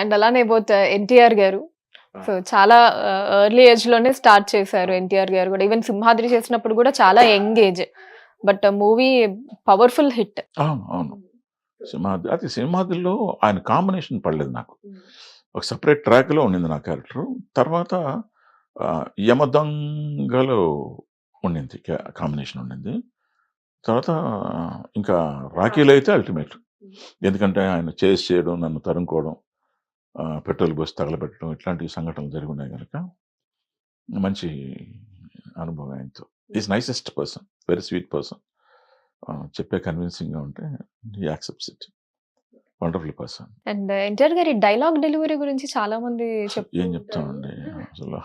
And అలానే both NTR గారు. So చాలా ఎర్లీ ఏజ్లోనే స్టార్ట్ చేశారు ఎన్టీఆర్ గారు కూడా. ఈవెన్ సింహాద్రి చేసినప్పుడు కూడా చాలా young age but movie powerful hit అవును అవును. సింహాద్రి అది సింహాద్రిలో ఆయన కాంబినేషన్ పడలేదు నాకు. ఒక సపరేట్ ట్రాక్లో ఉండింది నా క్యారెక్టర్ తర్వాత యమదొంగలో ఉండింది కాంబినేషన్ ఉండింది. తర్వాత ఇంకా రాఖీలో అయితే అల్టిమేట్ ఎందుకంటే ఆయన చేసి చేయడం నన్ను తరుముకోవడం. పెట్రోల్ పోసి తగలబెట్టడం ఇట్లాంటి సంఘటనలు జరిగి ఉన్నాయి కనుక మంచి అనుభవం ఆయనతో. Is nicest person very sweet person చెప్పే కన్విన్సింగ్గా ఉంటే accepts it wonderful person and NTR గారి డైలాగ్ డెలివరీ గురించి చాలా మంది ఏం. చెప్తామండి? అసలు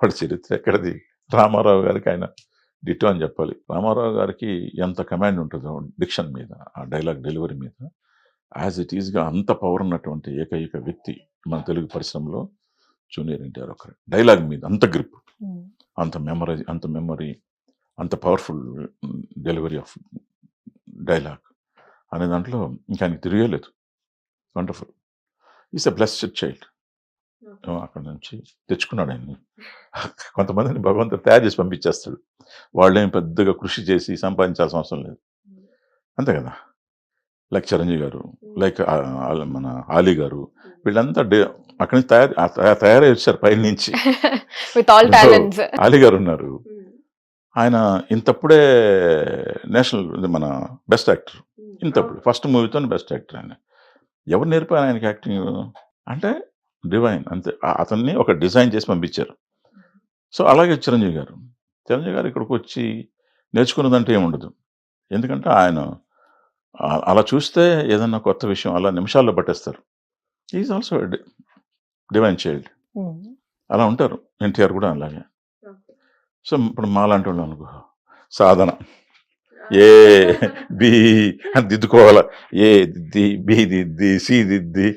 వాడి చరిత్ర ఎక్కడది? రామారావు గారికి ఆయన డిటో అని చెప్పాలి. రామారావు గారికి ఎంత కమాండ్ ఉంటుందో డిక్షన్ మీద ఆ డైలాగ్ డెలివరీ మీద యాజ్ ఇట్ ఈస్గా అంత పవర్ ఉన్నటువంటి ఏకైక వ్యక్తి మన తెలుగు పరిశ్రమలో జూనియర్ ఎన్టీఆర్ ఒకరు. డైలాగ్ మీద అంత గ్రిప్. అంత మెమరీ అంత మెమరీ అంత పవర్ఫుల్ డెలివరీ ఆఫ్ డైలాగ్ అనే దాంట్లో ఇంకా ఆయనకి తిరగలేదు wonderful. Is a blessed child. అక్కడ నుంచి తెచ్చుకున్నాడు ఆయన్ని. కొంతమందిని భగవంతుడు తయారు చేసి పంపించేస్తాడు. వాళ్ళేం పెద్దగా కృషి చేసి సంపాదించాల్సిన అవసరం లేదు. అంతే కదా? లైక్ చిరంజీవి గారు లైక్ మన ఆలీ గారు వీళ్ళంతా డే అక్కడి నుంచి తయారు తయారై వచ్చారు పైన నుంచి విత్ ఆల్ గారు ఉన్నారు. ఆయన ఇంతప్పుడే నేషనల్ మన బెస్ట్ యాక్టర్. ఇంతప్పుడు ఫస్ట్ మూవీతో బెస్ట్ యాక్టర్ ఆయన. ఎవరు నేర్పారు ఆయనకి యాక్టింగ్? అంటే డివైన్ అంతే. అతన్ని ఒక డిజైన్ చేసి పంపించారు. సో అలాగే చిరంజీవి గారు. చిరంజీవి గారు ఇక్కడికి వచ్చి నేర్చుకున్నదంటే ఏముండదు. ఎందుకంటే ఆయన అలా చూస్తే ఏదన్నా కొత్త విషయం అలా నిమిషాల్లో పట్టేస్తారు. ఈజ్ ఆల్సో డివైన్ చైల్డ్ అలా ఉంటారు. ఎన్టీఆర్ కూడా అలాగే. సో ఇప్పుడు మాలాంటి వాళ్ళు అనుకో సాధన. ఏ బి అని దిద్దుకోవాలా. ఏ దిద్ది బి దిద్ది సి దిద్ది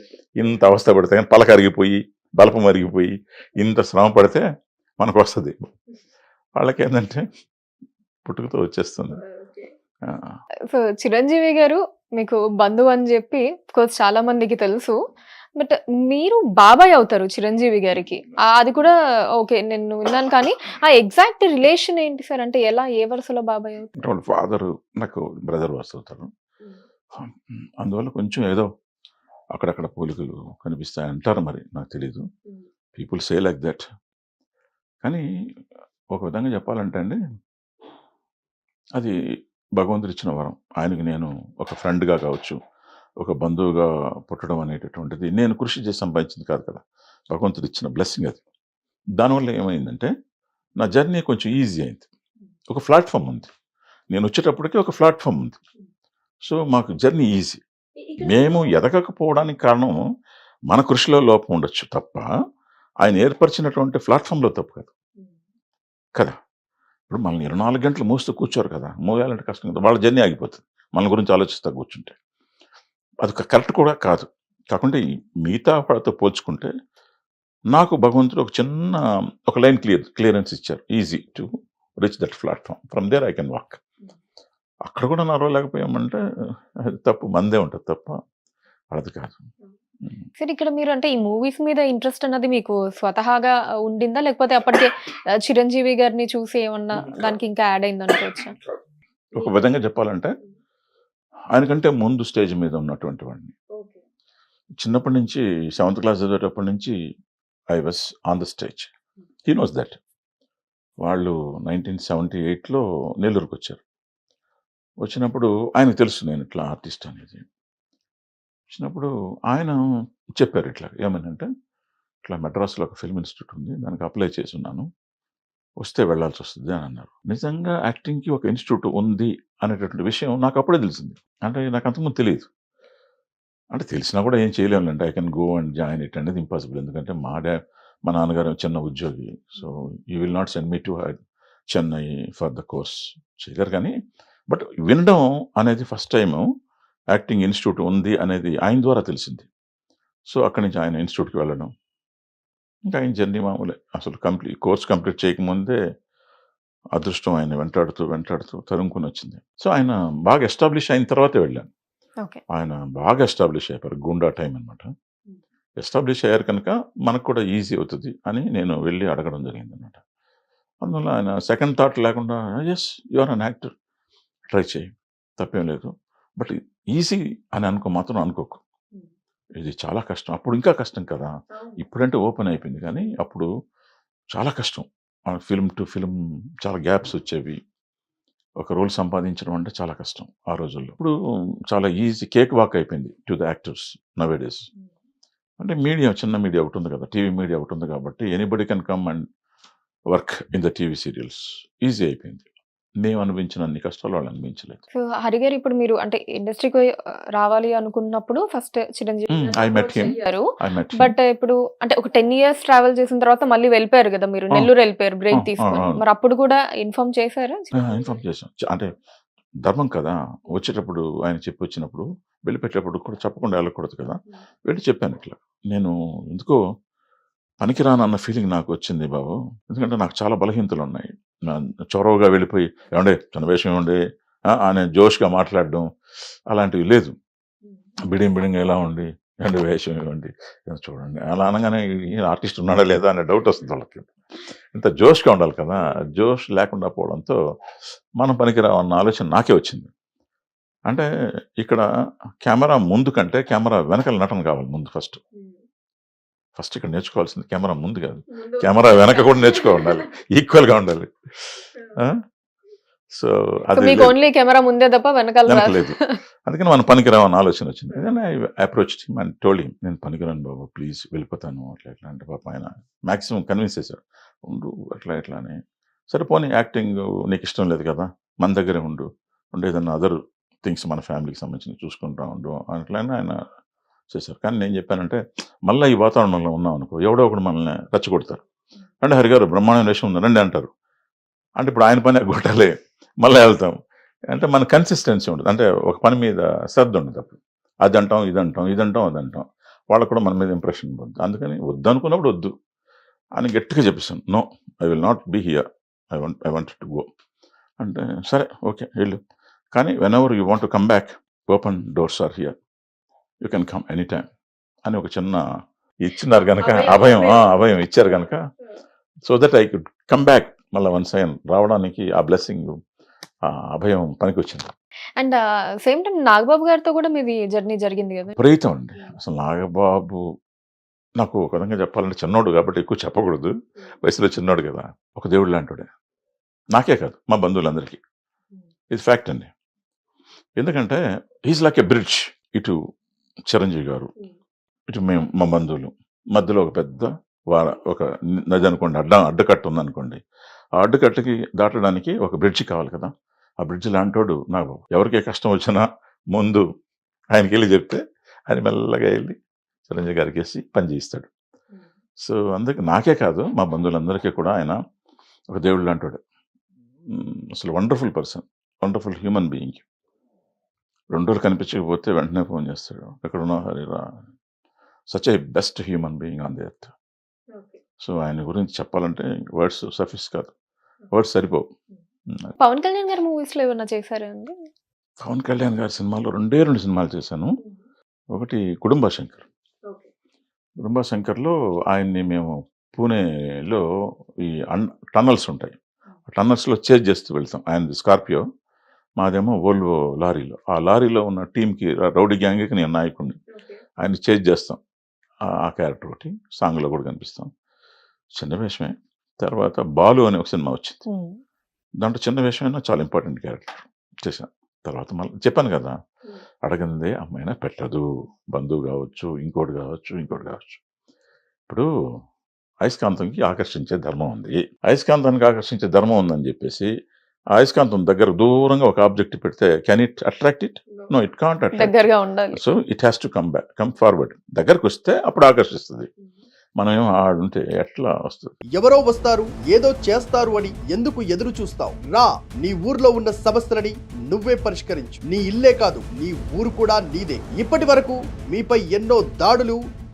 ఇంత అవస్థ పడితే కానీ పలక అరిగిపోయి బలపం అరిగిపోయి ఇంత శ్రమ పడితే మనకు వస్తుంది. వాళ్ళకి ఏంటంటే పుట్టుకతో వచ్చేస్తుంది. సో చిరంజీవి గారు మీకు బంధువు అని చెప్పి కోర్స్ చాలా మందికి తెలుసు. బట్ మీరు బాబాయ్ అవుతారు చిరంజీవి గారికి. అది కూడా ఓకే నేను విన్నాను కానీ ఆ ఎగ్జాక్ట్ రిలేషన్ ఏంటి సార్? అంటే ఎలా ఏ వరుసలో బాబాయ్ అవుతారు? వాళ్ళ ఫాదర్ నాకు బ్రదర్ వస్తుంటారు అందువల్ల కొంచెం ఏదో అక్కడక్కడ పోలికలు కనిపిస్తాయి అంటారు మరి నాకు తెలీదు. పీపుల్ సే లైక్ దట్ కానీ ఒక విధంగా చెప్పాలంటే అండి అది భగవంతుడు ఇచ్చిన వరం. ఆయనకి నేను ఒక ఫ్రెండ్గా కావచ్చు ఒక బంధువుగా పుట్టడం అనేటటువంటిది నేను కృషి చేసి సంపాదించింది కాదు కదా. భగవంతుడు ఇచ్చిన బ్లెస్సింగ్ అది. దానివల్ల ఏమైందంటే నా జర్నీ కొంచెం ఈజీ అయింది. ఒక ప్లాట్ఫామ్ ఉంది. నేను వచ్చేటప్పటికి ఒక ప్లాట్ఫామ్ ఉంది. సో మాకు జర్నీ ఈజీ. మేము ఎదగకపోవడానికి కారణం మన కృషిలో లోపం ఉండొచ్చు తప్ప ఆయన ఏర్పరిచినటువంటి ప్లాట్ఫామ్లో తప్పు కాదు. కదా. ఇప్పుడు మనల్ని ఇరవై నాలుగు గంటలు మూస్తూ కూర్చోరు కదా మోయాలంటే కష్టం కదా వాళ్ళ జర్నీ ఆగిపోతుంది. మన గురించి ఆలోచిస్తా కూర్చుంటే. అది కరెక్ట్ కూడా కాదు. కాకుండా మిగతా వాళ్ళతో పోల్చుకుంటే నాకు భగవంతుడు ఒక చిన్న ఒక లైన్ క్లియర్ క్లియరెన్స్ ఇచ్చారు. Easy to reach that platform. From there I can walk. అక్కడ కూడా నడవలేకపోయామంటే అది తప్పు. మందే ఉంటుంది తప్ప అది కాదు. సార్ ఇక్కడ మీరు అంటే ఈ మూవీస్ మీద ఇంట్రెస్ట్ అన్నది మీకు స్వతహాగా ఉండిందా? లేకపోతే అప్పటికే చిరంజీవి గారిని చూసి ఏమన్నా దానికి ఇంకా యాడ్ అయింది అనుకోవచ్చా? ఒక విధంగా చెప్పాలంటే ఆయనకంటే ముందు స్టేజ్ మీద ఉన్నటువంటి వాడిని. చిన్నప్పటి నుంచి సెవెంత్ క్లాస్ చదివేటప్పటి నుంచి I was on the stage he knows that వాళ్ళు నైన్టీన్ సెవెంటీ ఎయిట్లో నెల్లూరుకు వచ్చారు వచ్చినప్పుడు ఆయనకు తెలుసు నేను ఇట్లా ఆర్టిస్ట్ అనేది. వచ్చినప్పుడు ఆయన చెప్పారు ఇట్లా ఏమనంటే ఇట్లా మెడ్రాస్లో ఒక ఫిల్మ్ ఇన్స్టిట్యూట్ ఉంది దానికి అప్లై చేసి ఉన్నాను వస్తే వెళ్ళాల్సి వస్తుంది అని అన్నారు. నిజంగా యాక్టింగ్కి ఒక ఇన్స్టిట్యూట్ ఉంది అనేటటువంటి విషయం నాకు అప్పుడే తెలిసింది. అంటే నాకు అంతకుముందు తెలియదు. అంటే తెలిసినా కూడా ఏం చేయలేములేండి I can go and join it అనేది ఇంపాసిబుల్. ఎందుకంటే మా డా మా నాన్నగారు చిన్న ఉద్యోగి. So you will not send me to Chennai for the course చేయలేరు కానీ బట్ వినడం అనేది ఫస్ట్ టైం యాక్టింగ్ ఇన్స్టిట్యూట్ ఉంది అనేది ఆయన ద్వారా తెలిసింది. సో అక్కడి నుంచి ఆయన ఇన్స్టిట్యూట్కి వెళ్ళడం. ఇంకా ఆయన జర్నీ మామూలే. అసలు కంప్లీట్ కోర్స్ కంప్లీట్ చేయకముందే అదృష్టం ఆయన వెంటాడుతూ వెంటాడుతూ తరుముకుని వచ్చింది. సో ఆయన బాగా ఎస్టాబ్లిష్ అయిన తర్వాతే వెళ్ళాను. ఆయన బాగా ఎస్టాబ్లిష్ అయిపోయారు. గుండా టైం అనమాట ఎస్టాబ్లిష్ అయ్యారు కనుక మనకు కూడా ఈజీ అవుతుంది అని నేను వెళ్ళి అడగడం జరిగింది అనమాట అందువల్ల ఆయన సెకండ్ థాట్ లేకుండా yes you're an actor try చేయి తప్పేం లేదు. బట్ ఈజీ అని అనుకో మాత్రం అనుకోకు. ఇది చాలా కష్టం. అప్పుడు ఇంకా కష్టం కదా. ఇప్పుడంటే ఓపెన్ అయిపోయింది కానీ అప్పుడు చాలా కష్టం. ఫిల్మ్ టు ఫిల్మ్ చాలా గ్యాప్స్ వచ్చేవి. ఒక రోల్ సంపాదించడం అంటే చాలా కష్టం ఆ రోజుల్లో. ఇప్పుడు చాలా ఈజీ కేక్ వాక్ అయిపోయింది to the actors nowadays అంటే మీడియా చిన్న మీడియా ఒకటి ఉంది కదా టీవీ మీడియా ఒకటి ఉంది కాబట్టి anybody can come and work in the TV serials. Easy అయిపోయింది. మేము అనిపించిన అన్ని కష్టాలు వాళ్ళు అనిపించలేదు సో హరి గారు ఇప్పుడు మీరు అంటే ఇండస్ట్రీకి రావాలి అనుకున్నప్పుడు first Chiranjeevi I met but ఇప్పుడు అంటే ఒక టెన్ ఇయర్స్ ట్రావెల్ చేసిన తర్వాత మళ్ళీ వెళ్ళిపోయారు కదా మీరు. నెల్లూరు వెళ్ళిపోయారు బ్రేక్ తీసుకొని. అవును. మరి అప్పుడు కూడా ఇన్ఫార్మ్ చేశారా? ఇన్ఫార్మ్ చేసాం చ- అంటే ధర్మం కదా. వచ్చేటప్పుడు ఆయన చెప్పి వచ్చినప్పుడు వెళ్ళిపెట్టేటప్పుడు కూడా చెప్పకుండా వెళ్ళకూడదు కదా. వెళ్ళి చెప్పాను ఇట్లా. నేను ఎందుకో పనికిరాను అన్న ఫీలింగ్ నాకు వచ్చింది బాబు. ఎందుకంటే నాకు చాలా బలహీనతలు ఉన్నాయి. చొరవగా వెళ్ళిపోయి ఏమండే చిన్న వేషం ఏమండి ఆయన జోష్గా మాట్లాడడం అలాంటివి లేదు. బిడింగ్ బిడింగ్ ఎలా ఉండి ఏమండి వేషం ఇవ్వండి చూడండి. అలా అనగానే ఈయన ఆర్టిస్ట్ ఉన్నాడా లేదా అనే డౌట్ వస్తుంది వాళ్ళకి. ఇంత జోష్గా ఉండాలి కదా! జోష్ లేకుండా పోవడంతో మనం పనికిరావు అన్న ఆలోచన నాకే వచ్చింది. అంటే ఇక్కడ కెమెరా ముందు కంటే కెమెరా వెనకాల నటన కావాలి ముందు ఫస్ట్. ఫస్ట్ ఇక్కడ నేర్చుకోవాల్సింది కెమెరా ముందు కాదు కెమెరా వెనక కూడా నేర్చుకో ఉండాలి. ఈక్వల్గా ఉండాలి సో అది ఓన్లీ కెమెరా ముందే తప్ప వెనకాల. లేదు. అందుకని మనం పనికిరావన్న ఆలోచన వచ్చింది. అప్రోచ్ అండ్ టోల్ నేను పనికిరాను బాబు ప్లీజ్ వెళ్ళిపోతాను అట్లా ఎట్లా అంటే పాప ఆయన మాక్సిమం కన్విన్స్ చేశాడు. ఉండు అట్లా ఎట్లా అని. సరే పోనీ యాక్టింగ్ నీకు ఇష్టం లేదు కదా మన దగ్గరే ఉండు. ఉండే అదర్ థింగ్స్ మన ఫ్యామిలీకి సంబంధించి చూసుకుంటా ఉండు అట్లనే ఆయన చేశారు. కానీ నేను చెప్పానంటే మళ్ళీ ఈ వాతావరణంలో ఉన్నాం అనుకో ఎవడో ఒకడు మనల్ని రెచ్చగొడతారు. అంటే హరిగారు బ్రహ్మాండం విషయం ఉంది రండి అంటారు. అంటే ఇప్పుడు ఆయన పని కొట్టాలి మళ్ళీ వెళ్తాం. అంటే మన కన్సిస్టెన్సీ ఉంటుంది అంటే ఒక పని మీద శ్రద్ధ ఉండదు అప్పుడు. అది అంటాం ఇది అంటాం ఇది అంటాం అది అంటాం. వాళ్ళకు కూడా మన మీద ఇంప్రెషన్ పోతుంది అందుకని వద్దు అనుకున్నప్పుడు వద్దు. అని గట్టిగా చెప్పేసాను no I will not be here. I want I want to go. అంటే సరే ఓకే వెళ్ళు. కానీ whenever you want to come back open doors are here. You can come any time అని ఒక చిన్న ఇచ్చినారు కనుక అభయం, అభయం ఇచ్చారు కనుక so that I could come back మళ్ళీ వన్స్ అయ్యాను రావడానికి ఆ బ్లెస్సింగ్ అభయం పనికి వచ్చింది అండ్ సేమ్ టైం నాగబాబు గారితో కూడా మీది జర్నీ జరిగింది కదా? విపరీతం అండి. అసలు నాగబాబు నాకు ఒక విధంగా చెప్పాలంటే చిన్నోడు కాబట్టి ఎక్కువ చెప్పకూడదు. వయసులో చిన్నోడు కదా. ఒక దేవుడు లాంటివాడే నాకే కాదు మా బంధువులందరికీ. ఇది ఫ్యాక్ట్ అండి. ఎందుకంటే ఈజ్ లైక్ ఎ బ్రిడ్జ్ ఇటు చిరంజీవి గారు. ఇటు మేము మా బంధువులు. మధ్యలో ఒక పెద్ద వార ఒక నది అనుకోండి అడ్డ అడ్డకట్ట ఉందనుకోండి. ఆ అడ్డకట్టకి దాటడానికి ఒక బ్రిడ్జ్ కావాలి కదా. ఆ బ్రిడ్జ్ లాంటోడు నాకు ఎవరికి కష్టం వచ్చినా ముందు ఆయనకి వెళ్ళి చెప్తే ఆయన మెల్లగా వెళ్ళి చిరంజీవి గారికి వేసి పని చేయిస్తాడు. సో అందుకే నాకే కాదు మా బంధువులందరికీ కూడా ఆయన ఒక దేవుడు లాంటివాడు మ్, అసలు wonderful person wonderful human being. రెండు రోజులు కనిపించకపోతే వెంటనే ఫోన్ చేస్తాడు. ఎక్కడ ఉన్నావు హరిరా such a best human being on the earth so ఆయన గురించి చెప్పాలంటే వర్డ్స్ సఫిస్ కాదు. వర్డ్స్ సరిపోవు. పవన్ కళ్యాణ్ గారి మూవీస్లో ఏమన్నా చేశారా అండి? పవన్ కళ్యాణ్ గారి సినిమాల్లో రెండే రెండు సినిమాలు చేశాను. ఒకటి కుటుంబ శంకర్. కుటుంబ శంకర్లో ఆయన్ని మేము పూణేలో ఈ అన్ టన్నల్స్ ఉంటాయి. టన్నల్స్లో చేజ్ చేస్తూ వెళ్తాం. ఆయనది స్కార్పియో. మాదేమో ఓల్వో లారీలో. ఆ లారీలో ఉన్న టీంకి రౌడీ గ్యాంగ్కి నేను నాయకుడిని. ఆయన చేజ్ చేస్తాం. ఆ- క్యారెక్టర్ ఒకటి సాంగ్లో కూడా కనిపిస్తాం. చిన్న వేషమే. తర్వాత బాలు అనే ఒక సినిమా వచ్చింది. దాంట్లో చిన్న వేషమైనా చాలా ఇంపార్టెంట్ క్యారెక్టర్ చేశాను తర్వాత మళ్ళీ చెప్పాను కదా అడగందే అమ్మాయినా పెట్టదు. బంధువు కావచ్చు ఇంకోటి కావచ్చు ఇంకోటి కావచ్చు. ఇప్పుడు అయస్కాంతంకి ఆకర్షించే ధర్మం ఉంది. అయస్కాంతానికి ఆకర్షించే ధర్మం ఉందని చెప్పేసి అయస్కాంతం దగ్గర దూరంగా ఒక ఆబ్జెక్ట్ పెడితే can it attract it no it can't attract దగ్గరగా ఉండాలి. So it has to come back come forward దగ్గరకు వస్తే అప్పుడు ఆకర్షిస్తుంది. మనం ఏమో ఆడుంటే ఎట్లా వస్తుంది? ఎవరో వస్తారు ఏదో చేస్తారు అని ఎందుకు ఎదురు చూస్తావు? రా నీ ఊర్లో ఉన్న సమస్యలని నువ్వే పరిష్కరించు. నీ ఇల్లే కాదు నీ ఊరు కూడా నీదే. ఇప్పటి వరకు మీపై ఎన్నో దాడులు